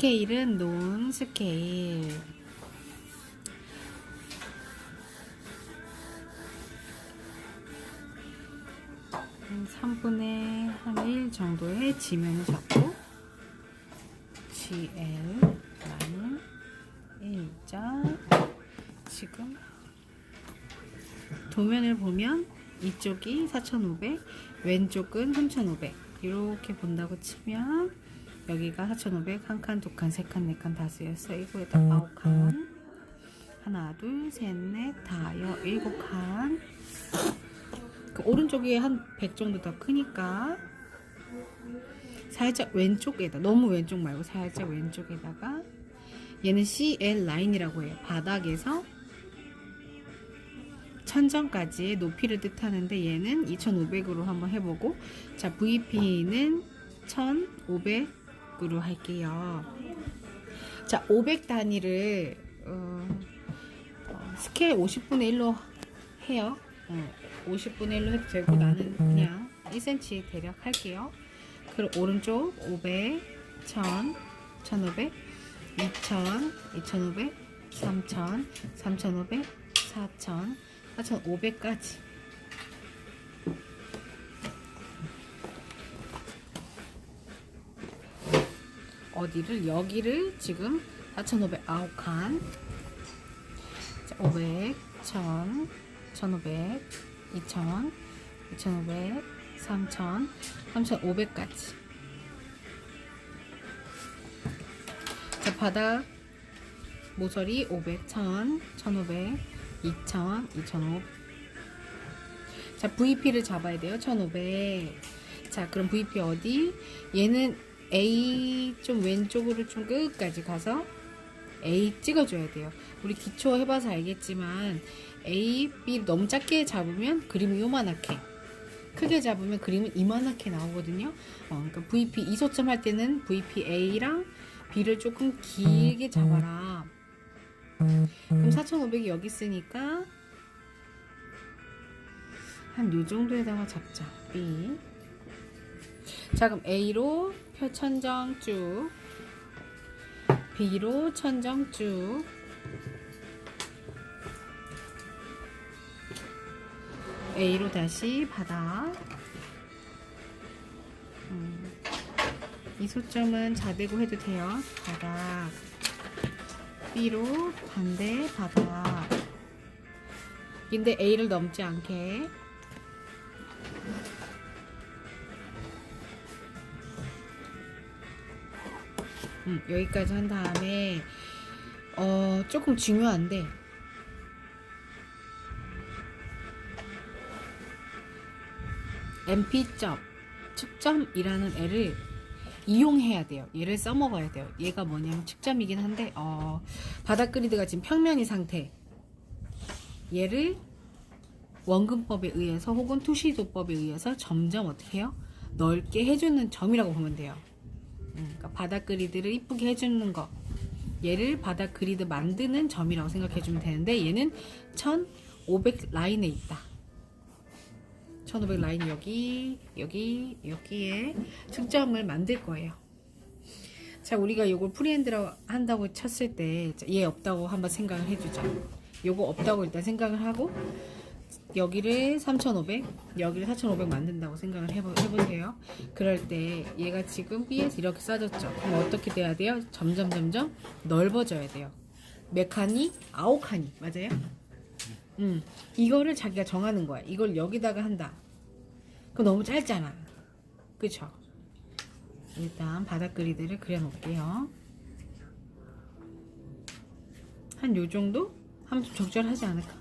스케일은 논 스케일. 한 3분의 한 1 정도의 지면을 잡고 GL 라인 일자 지금 도면을 보면 이쪽이 4,500 왼쪽은 3,500 이렇게 본다고 치면 여기가 4,500 한 칸, 두 칸, 세 칸, 네 칸, 다섯에서 일곱에다 아홉 칸. 하나, 둘, 셋, 넷, 다, 여, 일곱 칸. 그 오른쪽이 한 100 정도 더 크니까 살짝 왼쪽에다 너무 왼쪽 말고 살짝 왼쪽에다가 얘는 CL 라인이라고 해요. 바닥에서 천정까지의 높이를 뜻하는데 얘는 2500으로 한번 해보고 자 VP는 1500 으로 할게요. 자 500 단위를 어, 어, 스케일 50분의 1로 해요. 어, 50분의 1로 해도 되고 나는 그냥 1cm 대략 할게요. 그리고 오른쪽 500, 1000, 1500, 2000, 2500, 3000, 3500, 4000, 4500까지. 어디를 여기를 지금 4500 9칸 500, 1000, 1500, 2000, 2500, 3000, 3500까지. 자, 바닥 모서리 500, 1000, 1500, 2000, 2500. 자, VP를 잡아야 돼요. 1500. 자, 그럼 VP 어디? 얘는 A 좀 왼쪽으로 좀 끝까지 가서 A 찍어줘야 돼요. 우리 기초 해봐서 알겠지만 A, B 너무 작게 잡으면 그림이 요만하게 크게 잡으면 그림은 이만하게 나오거든요. 어, 그러니까 VP 이소점 할 때는 VP A랑 B를 조금 길게 잡아라. 그럼 4,500이 여기 있으니까 한 요 정도에다가 잡자. B. 자 그럼 A로 표 천정 쭉. B로 천정 쭉. A로 다시 바닥 음, 이 소점은 자대고 해도 돼요. 바닥 B로 반대 바닥 근데 A를 넘지 않게 음, 여기까지 한 다음에 어 조금 중요한데 MP.점 측점이라는 애를 이용해야 돼요. 얘를 써먹어야 돼요. 얘가 뭐냐면 측점이긴 한데 어, 바닥 그리드가 지금 평면이 상태 얘를 원근법에 의해서 혹은 투시도법에 의해서 점점 어떻게 해요? 넓게 해주는 점이라고 보면 돼요. 음, 그러니까 바닥 그리드를 이쁘게 해주는 거. 얘를 바닥 그리드 만드는 점이라고 생각해주면 되는데 얘는 1500 라인에 있다. 1500 라인 여기 여기 여기에 측점을 만들 거예요. 자 우리가 이걸 프리핸드라고 한다고 쳤을 때 얘 없다고 한번 생각을 해주자. 요거 없다고 일단 생각을 하고 여기를 3500 여기를 4500 만든다고 생각을 해보, 해보세요 그럴 때 얘가 지금 B에서 이렇게 싸졌죠 그럼 어떻게 돼야 돼요? 점점 점점 넓어져야 돼요 몇 칸이? 아홉 칸이 맞아요? 음, 이거를 자기가 정하는 거야 이걸 여기다가 한다 그럼 너무 짧잖아 그쵸? 일단 바닥 그리드를 그려놓을게요 한 요 정도? 하면 좀 적절하지 않을까?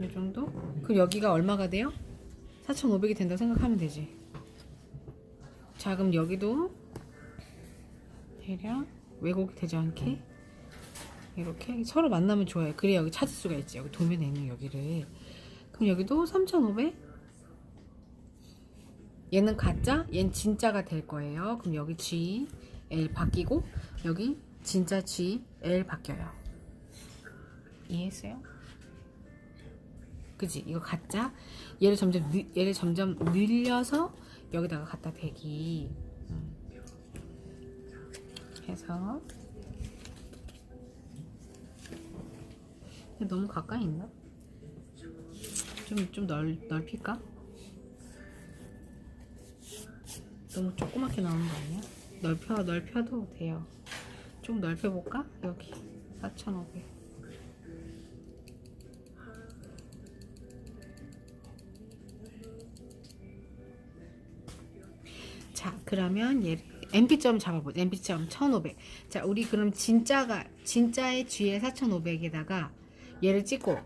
이 정도? 그럼 여기가 얼마가 돼요? 4,500이 된다고 생각하면 되지. 자, 그럼 여기도 대략 왜곡이 되지 않게 이렇게 서로 만나면 좋아요. 그래야 여기 찾을 수가 있지. 여기 도면에 있는 여기를. 그럼 여기도 3,500? 얘는 가짜, 얘는 진짜가 될 거예요. 그럼 여기 G, L 바뀌고 여기 진짜 G, L 바뀌어요. 이해했어요? 그지? 이거 가짜? 얘를 점점 느, 얘를 점점 늘려서 여기다가 갖다 대기. 음. 해서 너무 가까이 있나? 좀, 좀 넓, 넓힐까? 너무 조그맣게 나오는 거 아니야? 넓혀, 넓혀도 돼요. 좀 넓혀볼까? 여기. 4,500. 자, 그러면 얘 MP점 잡아보자. MP점 1500. 자, 우리 그럼 진짜가, 진짜의 G에 4500에다가 얘를 찍고,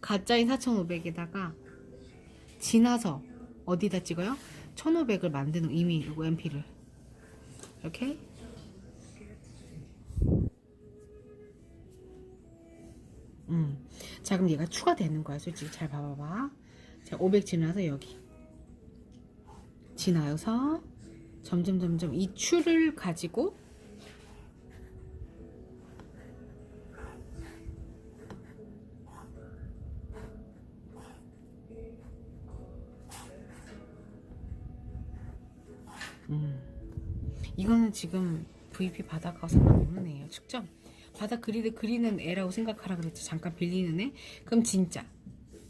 가짜인 4500에다가 지나서 어디다 찍어요? 1500을 만드는 의미, 이거 MP를. 이렇게. 음. 자, 그럼 얘가 추가되는 거야, 솔직히. 잘 봐봐봐. 자, 500 지나서 여기. 지나서 점점 점점 이 추를 가지고 음. 이거는 지금 VP 바닥하고 상관없는 애예요. 측정. 바닥 그리드 그리는 애라고 생각하라 그랬죠. 잠깐 빌리는 애. 그럼 진짜.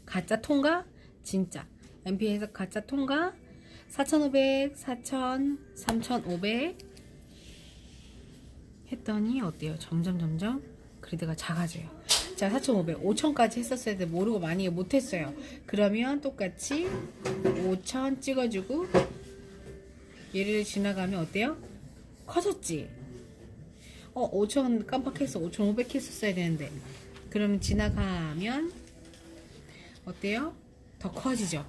가짜 통과? 진짜. MP에서 가짜 통과? 4,500, 4,000, 3,500 했더니 어때요? 점점 점점 그리드가 작아져요. 자, 4,500, 5,000까지 했었어야 돼. 모르고 많이 못했어요. 그러면 똑같이 5,000 찍어주고 얘를 지나가면 어때요? 커졌지? 어, 5,000 깜빡했어. 5,500 했었어야 되는데. 그러면 지나가면 어때요? 더 커지죠?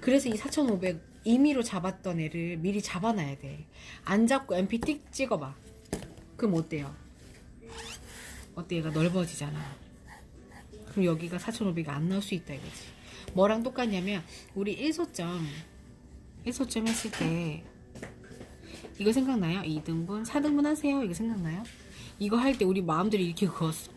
그래서 이 4,500 임의로 잡았던 애를 미리 잡아놔야 돼. 안 잡고 MP 띡 찍어봐. 그럼 어때요? 어때? 얘가 넓어지잖아. 그럼 여기가 4,500이 안 나올 수 있다 이거지. 뭐랑 똑같냐면 우리 1소점 1소점 했을 때 이거 생각나요? 2등분, 4등분 하세요. 이거 생각나요? 이거 할 때 우리 마음들이 이렇게 그었어.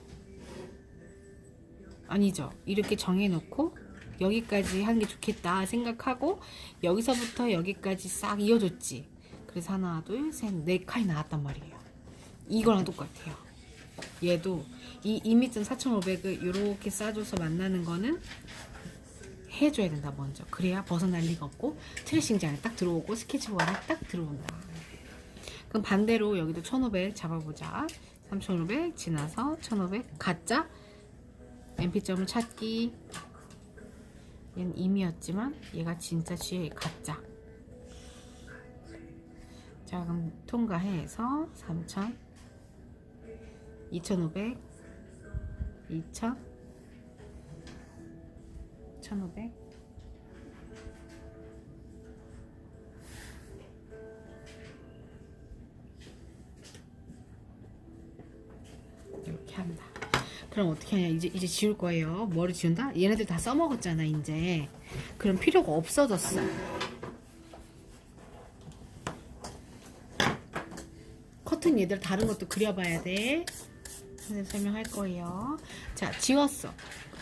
아니죠. 이렇게 정해놓고 여기까지 하는 게 좋겠다 생각하고 여기서부터 여기까지 싹 이어줬지. 그래서 하나, 둘, 셋, 네 칸이 나왔단 말이에요. 이거랑 똑같아요. 얘도 이 이미점 4,500을 이렇게 싸줘서 만나는 거는 해줘야 된다 먼저. 그래야 벗어날 리가 없고 트레싱장에 딱 들어오고 스케치북 안에 딱 들어온다. 그럼 반대로 여기도 1,500 잡아보자. 3,500 지나서 1,500 가짜 MP점을 찾기 얘는 임이었지만 얘가 진짜 G의 가짜. 자 그럼 통과해서 3,000 2,500 2,000 1,500 그럼 어떻게 하냐? 이제 이제 지울 거예요. 뭐를 지운다? 얘네들 다 써먹었잖아, 이제. 그럼 필요가 없어졌어. 커튼 얘들 다른 것도 그려봐야 돼. 설명할 거예요. 자, 지웠어.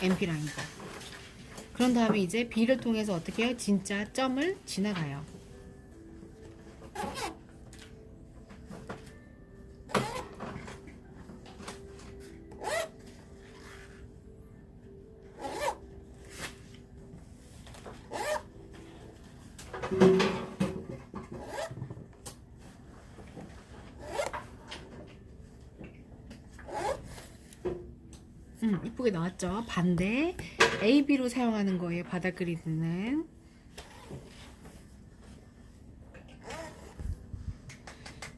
MP랑 이거. 그런 다음에 이제 B를 통해서 어떻게 해요? 진짜 점을 지나가요. 음, 이쁘게 나왔죠? 반대 AB로 사용하는 거예요. 바닥 그리드는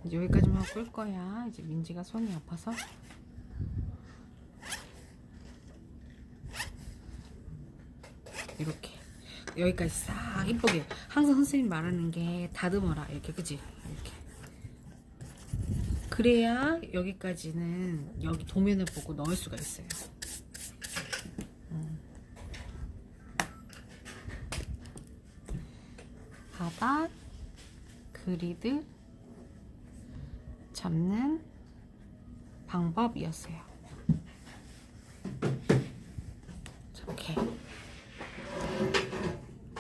이제 여기까지만 하고 끌 거야. 이제 민지가 손이 아파서 이렇게 여기까지 싹 이쁘게 항상 선생님 말하는 게 다듬어라 이렇게 그지 이렇게 그래야 여기까지는 여기 도면을 보고 넣을 수가 있어요. 바닥 그리드 잡는 방법이었어요.